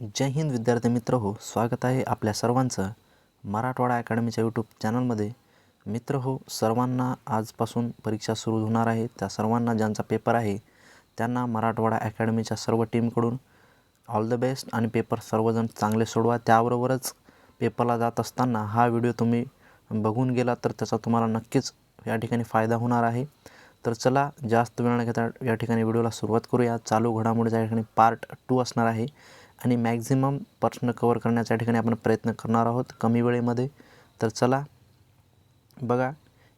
जय हिंद विद्यार्थी मित्र हो स्वागत आहे आपल्या सर्वांचं मराठवाडा अकॅडमीच्या यूट्यूब चॅनलमध्ये. मित्र हो सर्वांना आजपासून परीक्षा सुरू होणार आहे. त्या सर्वांना ज्यांचा पेपर आहे त्यांना मराठवाडा अकॅडमीच्या सर्व टीमकडून ऑल द बेस्ट आणि पेपर सर्वजण चांगले सोडवा. त्याबरोबरच पेपरला जात असताना हा व्हिडिओ तुम्ही बघून गेला तर त्याचा तुम्हाला नक्कीच या ठिकाणी फायदा होणार आहे. तर चला जास्त वेळ न घेता या ठिकाणी व्हिडिओला सुरुवात करूया. चालू घडामोडीचा या ठिकाणी पार्ट टू असणार आहे. आणि मॅक्झिमम प्रश्न कवर करण्याच्या ठिकाणी आपण प्रयत्न करणार आहोत कमी वेळेमध्ये. तर चला बघा.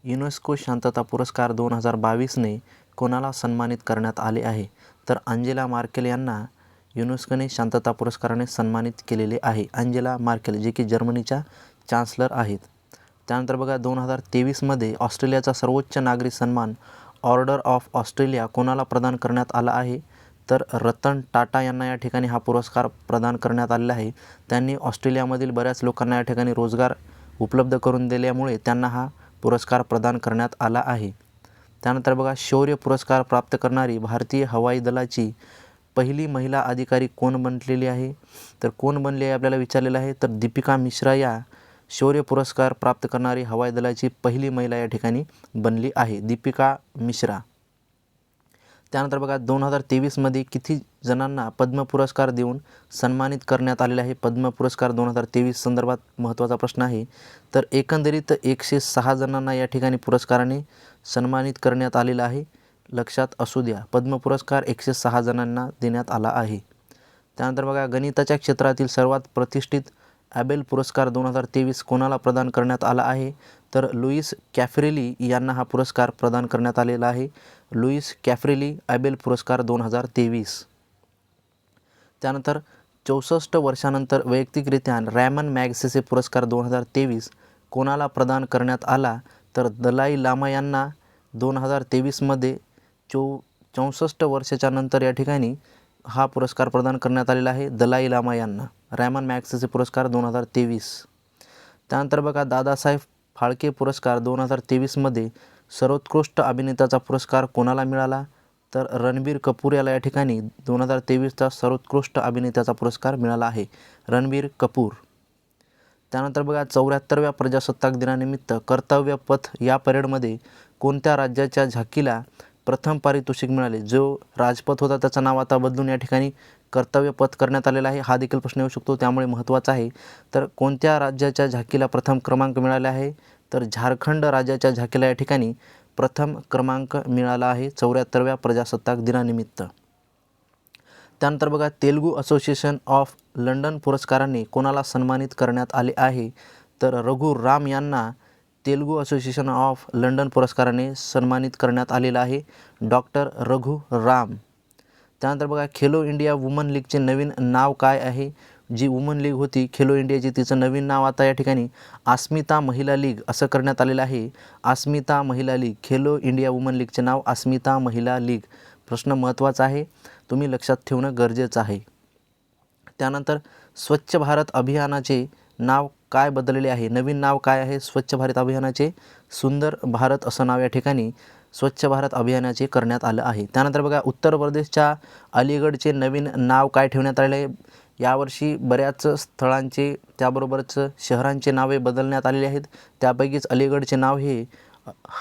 युनेस्को शांतता पुरस्कार दोन हजार बावीसने कोणाला सन्मानित करण्यात आले आहे? तर अंजेला मार्केल यांना युनेस्कोने शांतता पुरस्काराने सन्मानित केलेले आहे. अंजेला मार्केल जे की जर्मनीच्या चान्सलर आहेत. त्यानंतर बघा दोन हजार तेवीसमध्ये ऑस्ट्रेलियाचा सर्वोच्च नागरी सन्मान ऑर्डर ऑफ ऑस्ट्रेलिया कोणाला प्रदान करण्यात आला आहे? तर रतन टाटा यांना या ठिकाणी हा पुरस्कार प्रदान करण्यात आलेला आहे. त्यांनी ऑस्ट्रेलियामधील बऱ्याच लोकांना या ठिकाणी रोजगार उपलब्ध करून दिल्यामुळे त्यांना हा पुरस्कार प्रदान करण्यात आला आहे. त्यानंतर बघा शौर्य पुरस्कार प्राप्त करणारी भारतीय हवाई दलाची पहिली महिला अधिकारी कोण बनलेली आहे? तर कोण बनली आहे आपल्याला विचारलेलं आहे. तर दीपिका मिश्रा या शौर्य पुरस्कार प्राप्त करणारी हवाई दलाची पहिली महिला या ठिकाणी बनली आहे. दीपिका मिश्रा. त्यानंतर बघा दोन हजार तेवीसमध्ये किती जणांना पद्म पुरस्कार देऊन सन्मानित करण्यात आलेला आहे. पद्म पुरस्कार दोन हजार तेवीस संदर्भात महत्त्वाचा प्रश्न आहे. तर एकंदरीत एकशे सहा जणांना या ठिकाणी पुरस्काराने सन्मानित करण्यात आलेला आहे. लक्षात असू द्या पद्म पुरस्कार एकशे सहा जणांना देण्यात आला आहे. त्यानंतर बघा गणिताच्या क्षेत्रातील सर्वात प्रतिष्ठित ॲबेल पुरस्कार दोन हजार तेवीस कोणाला प्रदान करण्यात आला आहे? तर लुईस कॅफ्रेली यांना हा पुरस्कार प्रदान करण्यात आलेला आहे. लुईस कॅफ्रेली आयबेल पुरस्कार दोन हजार तेवीस. त्यानंतर चौसष्ट वर्षानंतर वैयक्तिकरित्या रॅमन मॅगसेसे पुरस्कार दोन हजार तेवीस कोणाला प्रदान करण्यात आला? तर दलाई लामा यांना दोन हजार तेवीसमध्ये चौ चौसष्ट वर्षाच्या नंतर या ठिकाणी हा पुरस्कार प्रदान करण्यात आलेला आहे दलाई लामा यांना. रॅमन मॅक्सेसे पुरस्कार दोन हजार तेवीस. त्यानंतर बघा दादासाहेब फाळके पुरस्कार दोन हजार तेवीसमध्ये सर्वोत्कृष्ट अभिनेताचा पुरस्कार कोणाला मिळाला? तर रणबीर कपूर याला या ठिकाणी दोन हजार तेवीसचा सर्वोत्कृष्ट अभिनेत्याचा पुरस्कार मिळाला आहे रणबीर कपूर. त्यानंतर बघा चौऱ्याहत्तरव्या प्रजासत्ताक दिनानिमित्त कर्तव्य पथ या परेडमध्ये कोणत्या राज्याच्या झाकीला प्रथम पारितोषिक मिळाले? जो राजपथ होता त्याचं नाव आता बदलून या ठिकाणी कर्तव्य पथ करण्यात आलेला आहे हा देखील प्रश्न येऊ शकतो त्यामुळे महत्त्वाचा आहे. तर कोणत्या राज्याच्या झाकीला प्रथम क्रमांक मिळाला आहे? तर झारखंड राज्याच्या झाकीला या ठिकाणी प्रथम क्रमांक मिळाला आहे चौऱ्याहत्तरव्या प्रजासत्ताक दिनानिमित्त. त्यानंतर बघा तेलुगू असोसिएशन ऑफ लंडन पुरस्काराने कोणाला सन्मानित करण्यात आले आहे? तर रघु राम यांना तेलुगू असोसिएशन ऑफ लंडन पुरस्काराने सन्मानित करण्यात आलेला आहे डॉक्टर रघु राम. त्यानंतर बघा खेलो इंडिया वुमन लीगचे नवीन नाव काय आहे? जी वुमन लीग होती खेलो इंडियाची तिचं नवीन नाव आता या ठिकाणी अस्मिता महिला लीग असं करण्यात आलेलं आहे. अस्मिता महिला लीग खेलो इंडिया वुमन लीगचे नाव अस्मिता महिला लीग. प्रश्न महत्त्वाचा आहे. तुम्ही लक्षात ठेवणं गरजेचं आहे. त्यानंतर स्वच्छ भारत अभियानाचे नाव काय बदललेले आहे? नवीन नाव काय आहे स्वच्छ भारत अभियानाचे? सुंदर भारत असं नाव या ठिकाणी स्वच्छ भारत अभियानाचे करण्यात आलं आहे. त्यानंतर बघा उत्तर प्रदेशच्या अलीगडचे नवीन नाव काय ठेवण्यात आलेले आहे? यावर्षी बऱ्याच स्थळांचे त्याबरोबरच शहरांचे नावे बदलण्यात आलेले आहेत. त्यापैकीच अलीगडचे नाव हे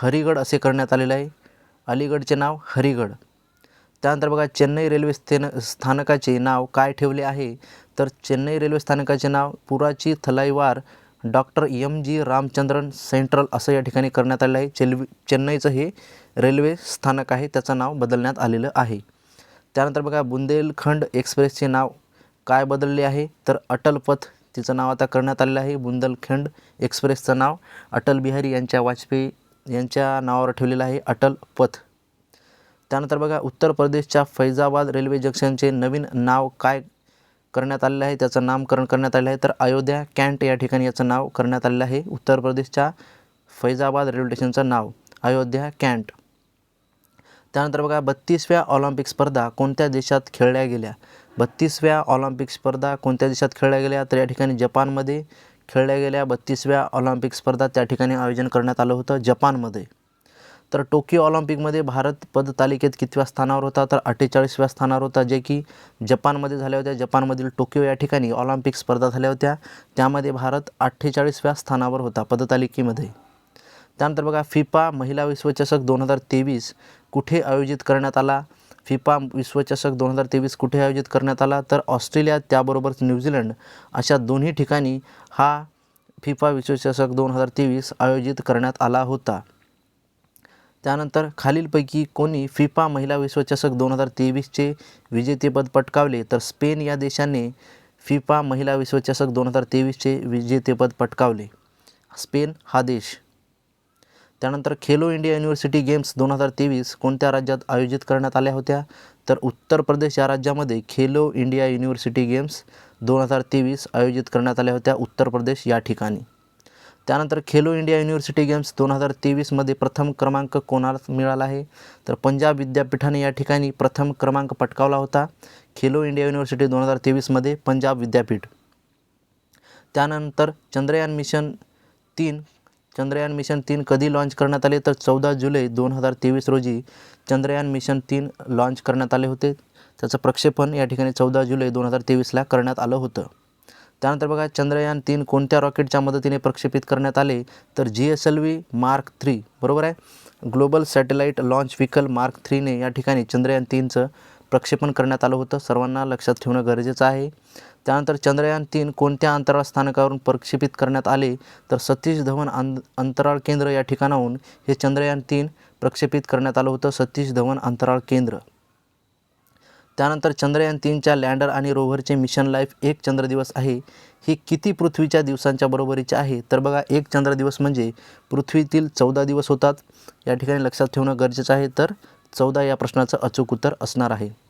हरिगड असे करण्यात आलेले आहे. अलीगडचे नाव हरिगड. त्यानंतर बघा चेन्नई रेल्वे स्थेन स्थानकाचे नाव काय ठेवले आहे? तर चेन्नई रेल्वे स्थानकाचे नाव Puratchi Thalaivar doctor M G Ramachandran central असं या ठिकाणी करण्यात आलेलं आहे. चेल्वी चेन्नईचं हे रेल्वे स्थानक आहे त्याचं नाव बदलण्यात आलेलं आहे. त्यानंतर बघा बुंदेलखंड एक्सप्रेसचे नाव काय बदलले आहे? तर अटल पथ तिचं नाव आता करण्यात आलेलं आहे. बुंदलखंड एक्सप्रेसचं नाव. अटल बिहारी यांच्या वाजपेयी यांच्या नावावर ठेवलेलं आहे अटल पथ. त्यानंतर बघा उत्तर प्रदेशच्या फैजाबाद रेल्वे जंक्शनचे नवीन नाव काय करण्यात आलेलं आहे? त्याचं नामकरण करण्यात आलेलं आहे. तर अयोध्या कॅन्ट या ठिकाणी याचं नाव करण्यात आलेलं आहे. उत्तर प्रदेशच्या फैजाबाद रेल्वे स्टेशनचं नाव अयोध्या कॅन्ट. त्यानंतर बघा बत्तीसव्या ऑलिम्पिक स्पर्धा कोणत्या देशात खेळल्या गेल्या? बत्तीसव्या ऑलिम्पिक स्पर्धा कोणत्या देशात खेळल्या गेल्या? तर या ठिकाणी जपानमध्ये खेळल्या गेल्या बत्तीसव्या ऑलिम्पिक स्पर्धा त्या ठिकाणी आयोजन करण्यात आलं होतं जपानमध्ये. तर टोकियो ऑलिम्पिकमध्ये भारत पद तालिकेत कितव्या स्थानावर होता? तर अठ्ठेचाळीसव्या स्थानावर होता जे की जपानमध्ये झाल्या होत्या. जपानमधील टोकियो या ठिकाणी ऑलिम्पिक स्पर्धा झाल्या होत्या. त्यामध्ये भारत अठ्ठेचाळीसव्या स्थानावर होता पदतालिकेमध्ये. त्यानंतर बघा फिफा महिला विश्वचषक दोन हजार तेवीस कुठे आयोजित करण्यात आला? फिफा विश्वचषक दोन हजार तेवीस कुठे आयोजित करण्यात आला? तर ऑस्ट्रेलिया त्याबरोबरच न्यूझीलंड अशा दोन्ही ठिकाणी हा फिफा विश्वचषक दोन हजार तेवीस आयोजित करण्यात आला होता. त्यानंतर खालीलपैकी कोणी फिफा महिला विश्वचषक दोन हजार तेवीसचे विजेतेपद पटकावले तर स्पेन या देशाने फिफा महिला विश्वचषक दोन हजार तेवीसचे विजेतेपद पटकावले. स्पेन हा देश त्यानंतर खेलो इंडिया युनिव्हर्सिटी गेम्स दोन हजार तेवीस कोणत्या राज्यात आयोजित करण्यात आल्या होत्या? तर उत्तर प्रदेश या राज्यामध्ये खेलो इंडिया युनिव्हर्सिटी गेम्स दोन हजार तेवीस आयोजित करण्यात आल्या होत्या उत्तर प्रदेश या ठिकाणी. त्यानंतर खेलो इंडिया युनिव्हर्सिटी गेम्स दोन हजार तेवीसमध्ये प्रथम क्रमांक कोणाला मिळाला आहे? तर पंजाब विद्यापीठाने या ठिकाणी प्रथम क्रमांक पटकावला होता. खेलो इंडिया युनिव्हर्सिटी दोन हजार तेवीसमध्ये पंजाब विद्यापीठ. त्यानंतर चंद्रयान मिशन तीन चंद्रयान मिशन तीन कधी लाँच करण्यात आले? तर चौदा जुलै दोन हजार तेवीस रोजी चंद्रयान मिशन तीन लाँच करण्यात आले होते. त्याचं प्रक्षेपण या ठिकाणी चौदा जुलै दोन हजार तेवीसला करण्यात आलं होतं. त्यानंतर बघा चंद्रयान तीन कोणत्या रॉकेटच्या मदतीने प्रक्षेपित करण्यात आले? तर G S L V mark three बरोबर आहे? Global satellite launch vehicle mark थ्रीने या ठिकाणी चंद्रयान तीनचं प्रक्षेपण करण्यात आलं होतं. सर्वांना लक्षात ठेवणं गरजेचं आहे. त्यानंतर चंद्रयान तीन कोणत्या अंतराळ स्थानकावरून प्रक्षेपित करण्यात आले तर सतीश धवन अं अंतराळ केंद्र या ठिकाणाहून हे चंद्रयान तीन प्रक्षेपित करण्यात आलं होतं सतीश धवन अंतराळ केंद्र. त्यानंतर चंद्रयान तीनच्या लँडर आणि रोव्हरचे मिशन लाईफ एक चंद्रदिवस आहे. ही किती पृथ्वीच्या दिवसांच्या बरोबरीचे आहे? तर बघा एक चंद्रदिवस म्हणजे पृथ्वीतील चौदा दिवस होतात. या ठिकाणी लक्षात ठेवणं गरजेचं आहे. तर चौदा या प्रश्नाचं अचूक उत्तर असणार आहे.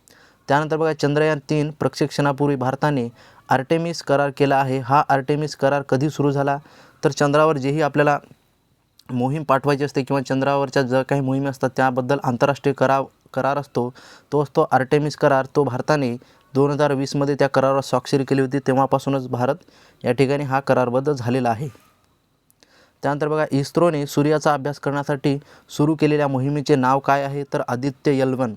त्यानंतर बघा चंद्रयान तीन प्रशिक्षणापूर्वी भारताने आर्टेमिस करार केला आहे. हा आर्टेमिस करार कधी सुरू झाला? तर चंद्रावर जेही आपल्याला मोहीम पाठवायची असते किंवा चंद्रावरच्या ज्या काही मोहिमी असतात त्याबद्दल आंतरराष्ट्रीय करार करार असतो तो असतो आर्टेमिस करार. तो भारताने दोन हजार वीसमध्ये त्या करारावर स्वाक्षरी केली होती. तेव्हापासूनच भारत या ठिकाणी हा करारबद्ध झालेला आहे. त्यानंतर बघा इस्रोने सूर्याचा अभ्यास करण्यासाठी सुरू केलेल्या मोहिमेचे नाव काय आहे? तर आदित्य यल वन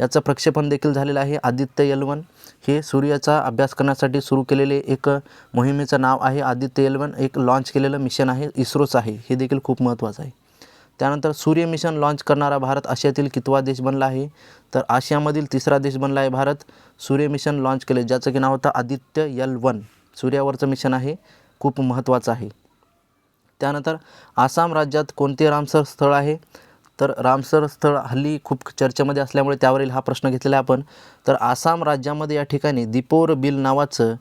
याचं प्रक्षेपण देखील झालेलं आहे. आदित्य यल वन हे सूर्याचा अभ्यास करण्यासाठी सुरू केलेले एक मोहिमेचं नाव आहे. आदित्य यलवन एक लॉन्च केलेलं मिशन आहे. इस्रोचं आहे. हे देखील खूप महत्त्वाचं आहे. त्यानंतर सूर्य मिशन लॉन्च करणारा भारत आशियातील कितवा देश बनला आहे? तर आशियामधील तिसरा देश बनला आहे भारत. सूर्य मिशन लॉन्च केले. ज्याचं की नाव होतं आदित्य यल वन सूर्यावरचं मिशन आहे. खूप महत्त्वाचं आहे. त्यानंतर आसाम राज्यात कोणते रामसर स्थळ आहे? तर रामसर स्थळ हल्ली खूप चर्चेमध्ये असल्यामुळे त्यावरील हा प्रश्न घेतलेला आहे आपण. तर आसाम राज्यामध्ये या ठिकाणी दिपोर बिल नावाचं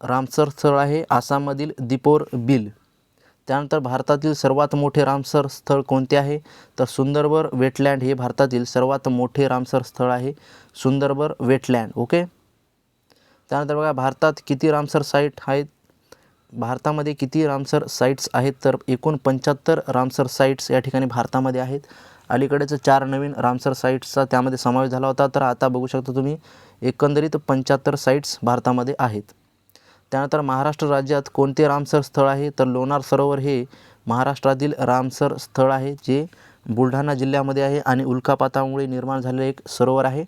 रामसर स्थळ आहे. आसाममधील दिपोर बिल. त्यानंतर भारतातील सर्वात मोठे रामसर स्थळ कोणते आहे? तर सुंदरबर वेटलँड हे भारतातील सर्वात मोठे रामसर स्थळ आहे. Sundarban wetland okay? त्यानंतर बघा भारतात किती रामसर साईट आहेत? भारतामध्ये किती रामसर साईट्स आहेत तर एकूण पंच्याहत्तर रामसर साईट्स या ठिकाणी भारतामध्ये आहेत. अलीकडेच चार नवीन रामसर साईट्सचा त्यामध्ये समावेश झाला होता. तर आता बघू शकता तुम्ही एकंदरीत पंच्याहत्तर साईट्स भारतामध्ये आहेत. त्यानंतर महाराष्ट्र राज्यात कोणते रामसर स्थळ आहे? तर लोणार सरोवर हे महाराष्ट्रातील रामसर स्थळ आहे जे बुलढाणा जिल्ह्यामध्ये आहे आणि उल्कापातामुळे निर्माण झालेलं एक सरोवर आहे.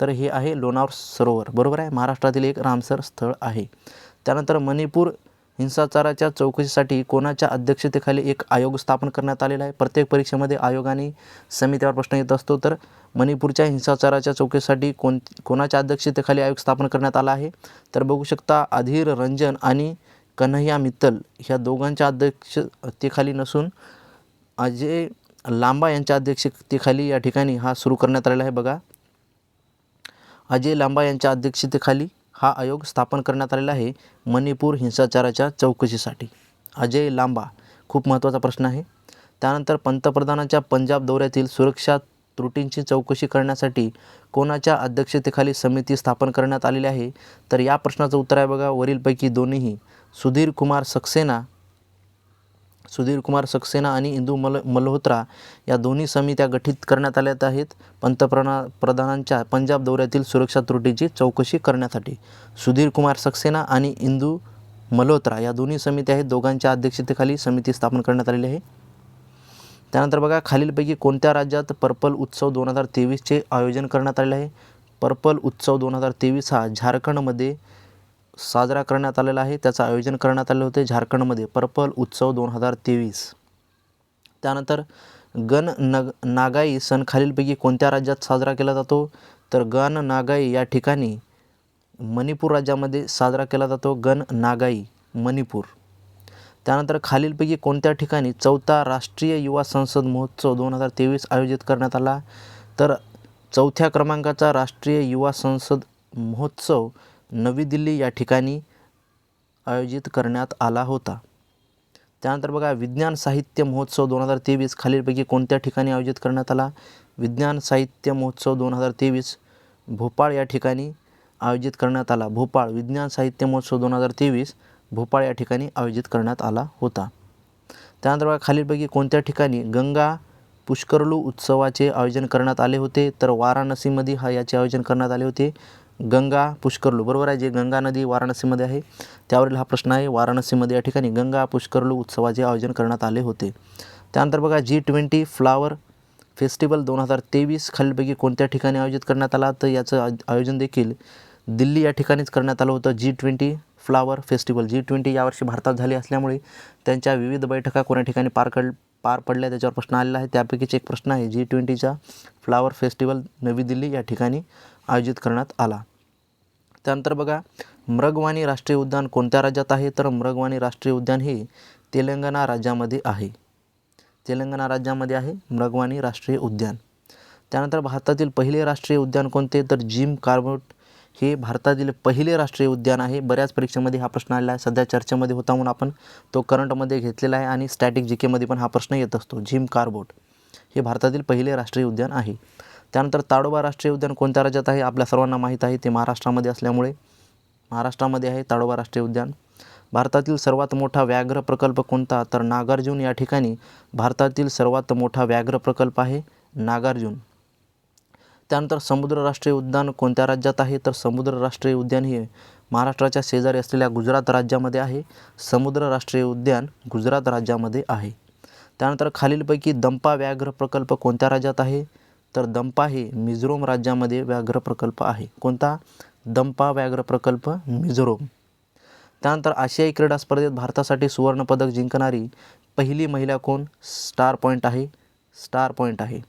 तर हे आहे लोणार सरोवर. बरोबर आहे? महाराष्ट्रातील एक रामसर स्थळ आहे. त्यानंतर मणिपूर हिंसाचाराच्या चौकशीसाठी कोणाच्या अध्यक्षतेखाली एक आयोग स्थापन करण्यात आलेला आहे? प्रत्येक परीक्षेमध्ये आयोगाने समितीवर प्रश्न येत असतो. तर मणिपूरच्या हिंसाचाराच्या चौकशीसाठी कोण कोणाच्या अध्यक्षतेखाली आयोग स्थापन करण्यात आला आहे? तर बघू शकता अधीर रंजन आणि कन्हैया मित्तल ह्या दोघांच्या अध्यक्षतेखाली नसून अजय लांबा यांच्या अध्यक्षतेखाली या ठिकाणी हा सुरू करण्यात आलेला आहे. बघा. अजय लांबा यांच्या अध्यक्षतेखाली हा आयोग स्थापन करण्यात आलेला आहे मणिपूर हिंसाचाराच्या चौकशीसाठी. अजय लांबा खूप महत्त्वाचा प्रश्न आहे. त्यानंतर पंतप्रधानांच्या पंजाब दौऱ्यातील सुरक्षा त्रुटींची चौकशी करण्यासाठी कोणाच्या अध्यक्षतेखाली समिती स्थापन करण्यात आलेली आहे? तर या प्रश्नाचं उत्तर आहे बघा वरीलपैकी दोन्हीही. सुधीर कुमार सक्सेना सुधीर कुमार सक्सेना आणि इंदू मल मल्होत्रा या दोन्ही समित्या गठीत करण्यात आल्या आहेत. पंतप्रधा प्रधानांच्या पंजाब दौऱ्यातील सुरक्षा त्रुटीची चौकशी करण्यासाठी. सुधीर कुमार सक्सेना आणि इंदू मल्होत्रा या दोन्ही समित्या आहेत. दोघांच्या अध्यक्षतेखाली समिती स्थापन करण्यात आलेली आहे. त्यानंतर बघा खालीलपैकी कोणत्या राज्यात पर्पल उत्सव दोन हजार तेवीसचे आयोजन करण्यात आले आहे? पर्पल उत्सव दोन हजार तेवीस हा झारखंडमध्ये साजरा करण्यात आलेला आहे. त्याचं आयोजन करण्यात आले होते झारखंडमध्ये पर्पल उत्सव दोन हजार तेवीस. त्यानंतर गण नग नागाई सण खालीलपैकी कोणत्या राज्यात साजरा केला जातो? तर गण नागाई या ठिकाणी मणिपूर राज्यामध्ये साजरा केला जातो गण नागाई मणिपूर. त्यानंतर खालीलपैकी कोणत्या ठिकाणी चौथा राष्ट्रीय युवा संसद महोत्सव दोन हजार तेवीस आयोजित करण्यात आला? तर चौथ्या क्रमांकाचा राष्ट्रीय युवा संसद महोत्सव नवी दिल्ली या ठिकाणी आयोजित करण्यात आला होता. त्यानंतर बघा विज्ञान साहित्य महोत्सव दोन हजार तेवीस खालीलपैकी कोणत्या ठिकाणी आयोजित करण्यात आला? विज्ञान साहित्य महोत्सव दोन हजार तेवीस भोपाळ या ठिकाणी आयोजित करण्यात आला. भोपाळ विज्ञान साहित्य महोत्सव दोन हजार तेवीस भोपाळ या ठिकाणी आयोजित करण्यात आला होता. त्यानंतर बघा खालीलपैकी कोणत्या ठिकाणी गंगा पुष्करलू उत्सवाचे आयोजन करण्यात आले होते? तर वाराणसीमध्ये हा याचे आयोजन करण्यात आले होते. गंगा पुष्करलू बरोबर आहे जे गंगा नदी वाराणसीमध्ये आहे त्यावरील हा प्रश्न आहे. वाराणसीमध्ये या ठिकाणी गंगा पुष्करलू उत्सवाचे आयोजन करण्यात आले होते. त्यानंतर बघा जी ट्वेंटी फ्लावर फेस्टिवल दोन हजार तेवीस खालीलपैकी कोणत्या ठिकाणी आयोजित करण्यात आला? तर याचं आय- आयोजन देखील दिल्ली या ठिकाणीच करण्यात आलं होतं. G twenty flower festival G twenty यावर्षी भारतात झाली असल्यामुळे त्यांच्या विविध बैठका कोण्या ठिकाणी पार कड पार पडल्या त्याच्यावर प्रश्न आलेला आहे. त्यापैकीच एक प्रश्न आहे. जी ट्वेंटीचा फ्लावर फेस्टिवल नवी दिल्ली या ठिकाणी आयोजित करण्यात आला. त्यानंतर बघा मृगवाणी राष्ट्रीय उद्यान कोणत्या राज्यात आहे? तर मृगवाणी राष्ट्रीय उद्यान हे तेलंगणा राज्यामध्ये आहे. तेलंगणा राज्यामध्ये आहे मृगवाणी राष्ट्रीय उद्यान. त्यानंतर भारतातील पहिले राष्ट्रीय उद्यान कोणते? तर जिम कार्बोट हे भारतातील पहिले राष्ट्रीय उद्यान आहे. बऱ्याच परीक्षेमध्ये हा प्रश्न आलेला आहे. सध्या चर्चेमध्ये होता म्हणून आपण तो करंटमध्ये घेतलेला आहे आणि स्टॅटिक जी केमध्ये पण हा प्रश्न येत असतो. जिम कार्बोट हे भारतातील पहिले राष्ट्रीय उद्यान आहे. त्यानंतर ताडोबा राष्ट्रीय उद्यान कोणत्या राज्यात आहे? आपल्या सर्वांना माहीत आहे ते महाराष्ट्रामध्ये असल्यामुळे. महाराष्ट्रामध्ये आहे ताडोबा राष्ट्रीय उद्यान. भारतातील सर्वात मोठा व्याघ्र प्रकल्प कोणता? तर नागार्जुन या ठिकाणी भारतातील सर्वात मोठा व्याघ्र प्रकल्प आहे नागार्जुन. त्यानंतर समुद्र राष्ट्रीय उद्यान कोणत्या राज्यात आहे? तर समुद्र राष्ट्रीय उद्यान हे महाराष्ट्राच्या शेजारी असलेल्या गुजरात राज्यामध्ये आहे. समुद्र राष्ट्रीय उद्यान गुजरात राज्यामध्ये आहे. त्यानंतर खालीलपैकी दंपा व्याघ्र प्रकल्प कोणत्या राज्यात आहे? तर दंपा हे मिझोरम राज्यामध्ये व्याघ्र प्रकल्प आहे. कोणता? दंपा व्याघ्र प्रकल्प मिझोरम. त्यानंतर आशियाई क्रीडा स्पर्धेत भारतासाठी सुवर्णपदक जिंकणारी पहिली महिला कोण? स्टार पॉईंट आहे. स्टार पॉईंट आहे.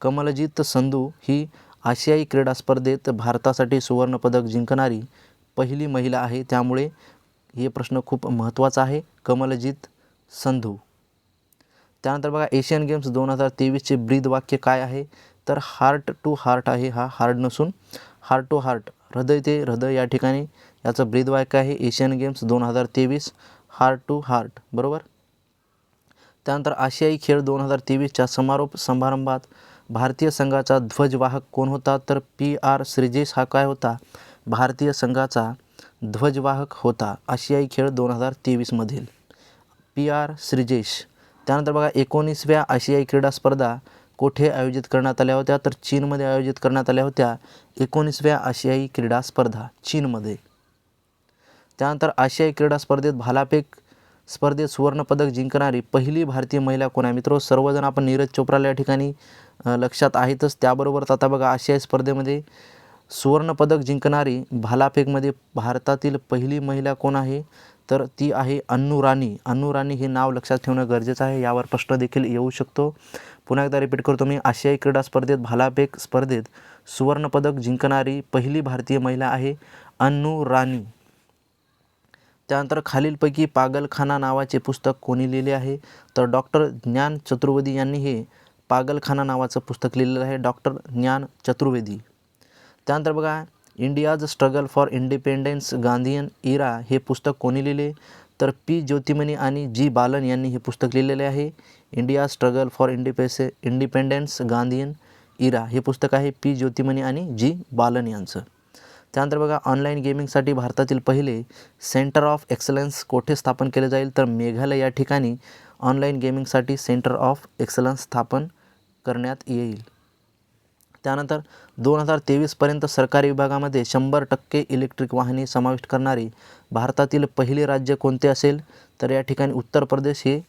कमलजीत संधू ही आशियाई क्रीडा स्पर्धेत भारतासाठी सुवर्णपदक जिंकणारी पहिली महिला आहे. त्यामुळे हे प्रश्न खूप महत्त्वाचा आहे. कमलजीत संधू. त्यानंतर बघा एशियन गेम्स दोन हजार तेवीसचे ब्रीद वाक्य काय आहे? तर हार्ट टू हार्ट आहे हा. हार्ड नसून हार्ट टू हार्ट हृदय ते हृदय या ठिकाणी याचं ब्रीद वाक्य आहे. एशियन गेम्स दोन हजार तेवीस. हार्ट टू हार्ट बरोबर? त्यानंतर आशियाई खेळ दोन हजार तेवीसच्या समारोप समारंभात भारतीय संघाचा ध्वजवाहक कोण होता? तर पी आर श्रीजेश हा काय होता? भारतीय संघाचा ध्वजवाहक होता. आशियाई खेळ दोन हजार तेवीसमधील पी आर श्रीजेश. त्यानंतर बघा एकोणीसव्या आशियाई क्रीडा स्पर्धा कोठे आयोजित करण्यात आल्या होत्या? तर चीनमध्ये आयोजित करण्यात आल्या होत्या एकोणीसव्या आशियाई क्रीडा स्पर्धा चीनमध्ये. त्यानंतर आशियाई क्रीडा स्पर्धेत भालाफेक स्पर्धेत सुवर्णपदक जिंकणारी पहिली भारतीय महिला कोण आहे मित्र? सर्वजण आपण नीरज चोप्राला या ठिकाणी लक्षात आहेतच. त्याबरोबरच आता बघा आशियाई स्पर्धेमध्ये सुवर्णपदक जिंकणारी भालाफेकमध्ये भारतातील पहिली महिला कोण आहे? तर ती आहे अन्नू राणी. अन्नू राणी हे नाव लक्षात ठेवणं गरजेचं आहे. यावर प्रश्न देखील येऊ शकतो. पुन्हा एकदा रिपीट करतो मी. आशियाई क्रीडा स्पर्धेत भालाफेक स्पर्धेत सुवर्णपदक जिंकणारी पहिली भारतीय महिला आहे अन्नू राणी. त्यानंतर खालीलपैकी पागलखाना नावाचे पुस्तक कोणी लिहिले आहे? तर डॉक्टर ज्ञान चतुर्वेदी यांनी हे पागलखाना नावाचं पुस्तक लिहिलेलं आहे. डॉक्टर ज्ञान चतुर्वेदी. त्यानंतर बघा India's struggle for independence Gandhian era हे पुस्तक कोणी लिहिले? तर पी ज्योतिमणी आणि जी बालन यांनी हे पुस्तक लिहिलेले आहे. इंडिया स्ट्रगल फॉर इंडिपेसे इंडिपेंडन्स गांधीयन इरा. हे पुस्तक आहे पी. ज्योतिमणी आणि जी. बालन यांचं. त्यानंतर बघा ऑनलाईन गेमिंगसाठी भारतातील पहिले सेंटर ऑफ एक्सलन्स कोठे स्थापन केले जाईल? तर मेघालय या ठिकाणी ऑनलाईन गेमिंगसाठी सेंटर ऑफ एक्सलन्स स्थापन करण्यात येईल. त्यानंतर दोन हजार तेवीसपर्यंत सरकारी विभागामध्ये शंभर टक्के इलेक्ट्रिक वाहने समाविष्ट करणारे भारतातील पहिले राज्य कोणते असेल? तर या ठिकाणी उत्तर प्रदेश हे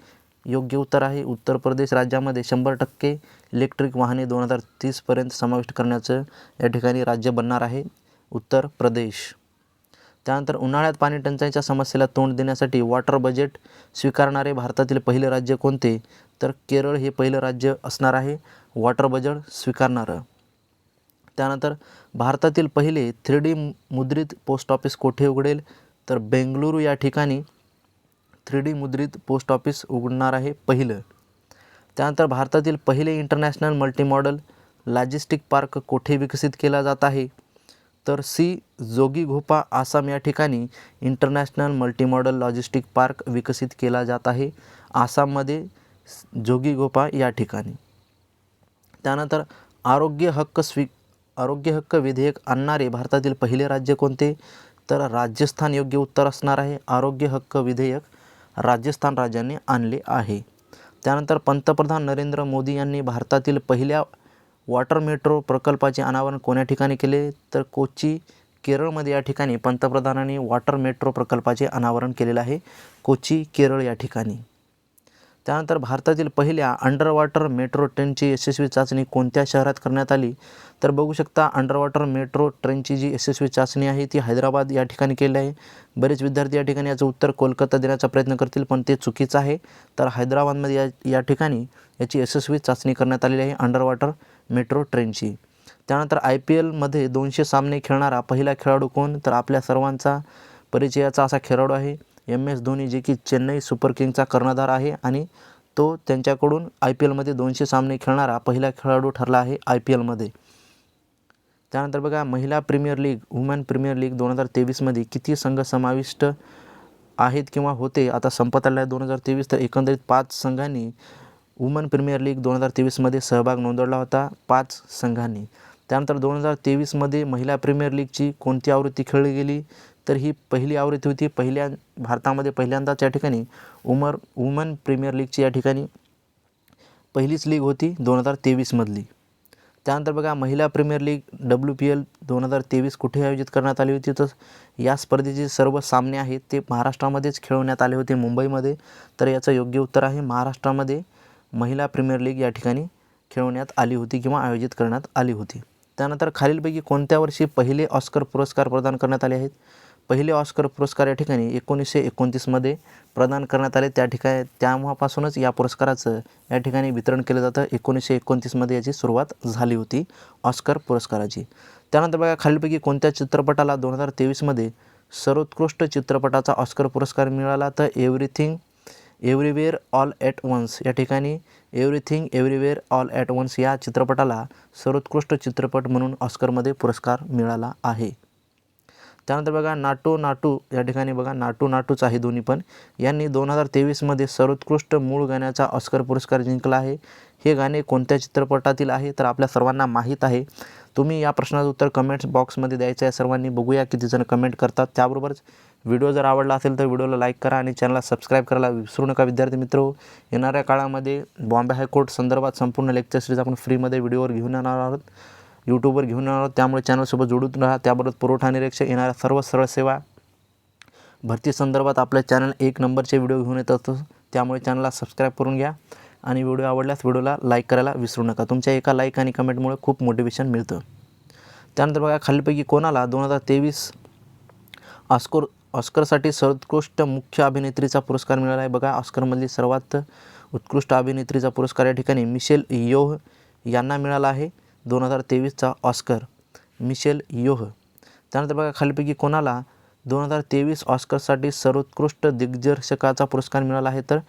योग्य उत्तर आहे. उत्तर प्रदेश राज्यामध्ये शंभर टक्के इलेक्ट्रिक वाहने दोन हजार तीसपर्यंत समाविष्ट करण्याचं या ठिकाणी राज्य बनणार आहे. उत्तर प्रदेश. त्यानंतर उन्हाळ्यात पाणी टंचाईच्या समस्येला तोंड देण्यासाठी वॉटर बजेट स्वीकारणारे भारतातील पहिले राज्य कोणते? तर केरळ हे पहिलं राज्य असणार आहे. वॉटर बजेट स्वीकारणारं. त्यानंतर भारतातील पहिले थ्री डी मुद्रित पोस्ट ऑफिस कोठे उघडेल? तर बेंगळुरू या ठिकाणी थ्री डी मुद्रित पोस्ट ऑफिस उघडणार आहे पहिलं. त्यानंतर भारतातील पहिले इंटरनॅशनल मल्टीमॉडल लॉजिस्टिक पार्क कोठे विकसित केला जात आहे? तर सी जोगीघोपा आसाम या ठिकाणी इंटरनॅशनल मल्टीमॉडल लॉजिस्टिक पार्क विकसित केला जात आहे. आसाममध्ये जोगीघोपा या ठिकाणी. त्यानंतर आरोग्य हक्क स्वी आरोग्य हक्क विधेयक आणणारे भारतातील पहिले राज्य कोणते? तर राजस्थान योग्य उत्तर असणार आहे. आरोग्य हक्क विधेयक राजस्थान राज्याने आणले आहे. त्यानंतर पंतप्रधान नरेंद्र मोदी यांनी भारतातील पहिल्या वॉटर मेट्रो प्रकल्पाचे अनावरण कोण्या ठिकाणी केले? तर कोची केरळमध्ये या ठिकाणी पंतप्रधानांनी वॉटर मेट्रो प्रकल्पाचे अनावरण केलेलं आहे. कोची केरळ या ठिकाणी. त्यानंतर भारतातील पहिल्या अंडरवॉटर मेट्रो ट्रेनची यशस्वी चाचणी कोणत्या शहरात करण्यात आली? तर बघू शकता अंडरवॉटर मेट्रो ट्रेनची जी यशस्वी चाचणी आहे ती हैदराबाद या ठिकाणी केली आहे. बरेच विद्यार्थी या ठिकाणी याचं उत्तर कोलकाता देण्याचा प्रयत्न करतील पण ते चुकीचं आहे. तर हैदराबादमध्ये या या ठिकाणी याची यशस्वी चाचणी करण्यात आलेली आहे अंडरवॉटर मेट्रो ट्रेनची त्यानंतर आय पी एलमध्ये दोनशे सामने खेळणारा पहिला खेळाडू कोण? तर आपल्या सर्वांचा परिचयाचा असा खेळाडू आहे एम एस धोनी जे की चेन्नई सुपर किंगचा कर्णधार आहे आणि तो त्यांच्याकडून आय पी एलमध्ये दोनशे सामने खेळणारा पहिला खेळाडू ठरला आहे आय पी एलमध्ये. त्यानंतर बघा महिला premier league woman premier league दोन हजार तेवीसमध्ये किती संघ समाविष्ट आहेत किंवा होते आता संपत आलेला आहे दोन हजार तेवीस तर एकंदरीत पाच संघांनी वुमन प्रीमियर लीग दोन हजार तेवीसमध्ये सहभाग नोंदवला होता पाच संघांनी. त्यानंतर दोन हजार तेवीसमध्ये महिला प्रीमियर लीगची कोणती आवृत्ती खेळली गेली? तर ही पहिली आवृत्ती होती. पहिल्या भारतामध्ये पहिल्यांदाच या ठिकाणी उमर वुमन प्रीमियर लीगची या ठिकाणी पहिलीच लीग होती दोन हजार तेवीसमधली त्यानंतर बघा महिला premier league W P L दोन हजार तेवीस कुठे आयोजित करण्यात आली होती? तर या स्पर्धेचे सर्व सामने आहेत ते महाराष्ट्रामध्येच खेळवण्यात आले होते मुंबईमध्ये. तर याचं योग्य उत्तर आहे महाराष्ट्रामध्ये महिला प्रीमियर लीग या ठिकाणी खेळवण्यात आली होती किंवा आयोजित करण्यात आली होती. त्यानंतर खालीलपैकी कोणत्या वर्षी पहिले ऑस्कर पुरस्कार प्रदान करण्यात आले आहेत? पहिले ऑस्कर पुरस्कार या ठिकाणी एकोणीसशे एकोणतीसमध्ये प्रदान करण्यात आले. त्या ठिकाणी तेव्हापासूनच या पुरस्काराचं या ठिकाणी वितरण केलं जातं. एकोणीसशे एकोणतीसमध्ये याची सुरुवात झाली होती ऑस्कर पुरस्काराची. त्यानंतर बघा खालीलपैकी कोणत्या चित्रपटाला दोन हजार तेवीसमध्ये सर्वोत्कृष्ट चित्रपटाचा ऑस्कर पुरस्कार मिळाला तर everything everywhere all at once या ठिकाणी everything everywhere all at once या चित्रपटाला सर्वोत्कृष्ट चित्रपट म्हणून ऑस्करमध्ये पुरस्कार मिळाला आहे. त्यानंतर बघा नाटो नाटू या ठिकाणी बघा नाटू नाटूच आहे दोन्ही पण. यांनी दोन हजार तेवीसमध्ये सर्वोत्कृष्ट मूळ गाण्याचा ऑस्कर पुरस्कार जिंकला आहे. हे गाणे कोणत्या चित्रपटातील आहे तर आपल्या सर्वांना माहीत आहे. तुम्ही या प्रश्नाचं उत्तर कमेंट्स बॉक्समध्ये द्यायचं आहे. सर्वांनी बघूया किती जण कमेंट करतात. त्याबरोबरच व्हिडिओ जर आवडला असेल तर व्हिडिओला लाईक करा आणि चॅनलला सबस्क्राईब करायला विसरू नका विद्यार्थी मित्र. येणाऱ्या काळामध्ये बॉम्बे हायकोर्ट संदर्भात संपूर्ण लेक्चर सिरीज आपण फ्रीमध्ये व्हिडिओवर घेऊन येणार आहोत. यूट्यूबवर घेऊन येणार आहोत. त्यामुळे चॅनलसोबत जोडून राहा. त्याबरोबर पुरवठा निरीक्षक येणाऱ्या सर्व सरळ सेवा. भरती संदर्भात आपल्या चॅनल एक नंबरचे व्हिडिओ घेऊन येत असतो. त्यामुळे चॅनलला सबस्क्राईब करून घ्या. आणि व्हिडिओ आवडल्यास व्हिडिओला लाईक करायला विसरू नका. तुमच्या एका लाईक आणि कमेंटमुळे खूप मोटिवेशन मिळतं. त्यानंतर बघा खालीपैकी कोणाला दोन हजार तेवीस ऑस्कर ऑस्करसाठी सर्वोत्कृष्ट मुख्य अभिनेत्रीचा पुरस्कार मिळाला आहे? बघा ऑस्करमधली सर्वात उत्कृष्ट अभिनेत्रीचा पुरस्कार या ठिकाणी मिशेल योह यांना मिळाला आहे. दोन हजार तेवीसचा ऑस्कर मिशेल योह. त्यानंतर बघा खालीपैकी कोणाला दोन हजार तेवीस ऑस्करसाठी सर्वोत्कृष्ट दिग्दर्शकाचा पुरस्कार मिळाला आहे तर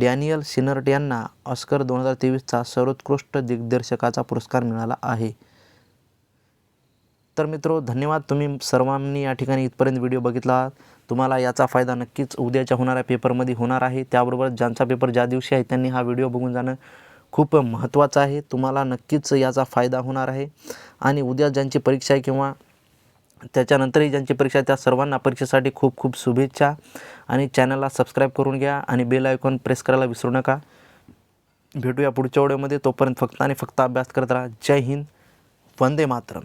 डॅनियल सिनर्ट यांना ऑस्कर दोन हजार तेवीसचा सर्वोत्कृष्ट दिग्दर्शकाचा पुरस्कार मिळाला आहे. तर मित्रो धन्यवाद. तुम्ही सर्वांनी या ठिकाणी इथपर्यंत व्हिडिओ बघितला. तुम्हाला याचा फायदा नक्कीच उद्याच्या होणाऱ्या पेपरमध्ये होणार आहे. त्याबरोबर ज्यांचा पेपर ज्या दिवशी आहे त्यांनी हा व्हिडिओ बघून जाणं खूप महत्त्वाचं आहे. तुम्हाला नक्कीच याचा फायदा होणार आहे. आणि उद्या ज्यांची परीक्षा आहे किंवा त्याच्यानंतरही ज्यांची परीक्षा आहे त्या सर्वांना परीक्षेसाठी खूप खूप शुभेच्छा. आणि चॅनलला सबस्क्राईब करून घ्या आणि बेल आयकॉन प्रेस करायला विसरू नका. भेटूया पुढच्या व्हिडिओमध्ये. तोपर्यंत फक्त आणि फक्त अभ्यास करत राहा. जय हिंद. वंदे मातरम.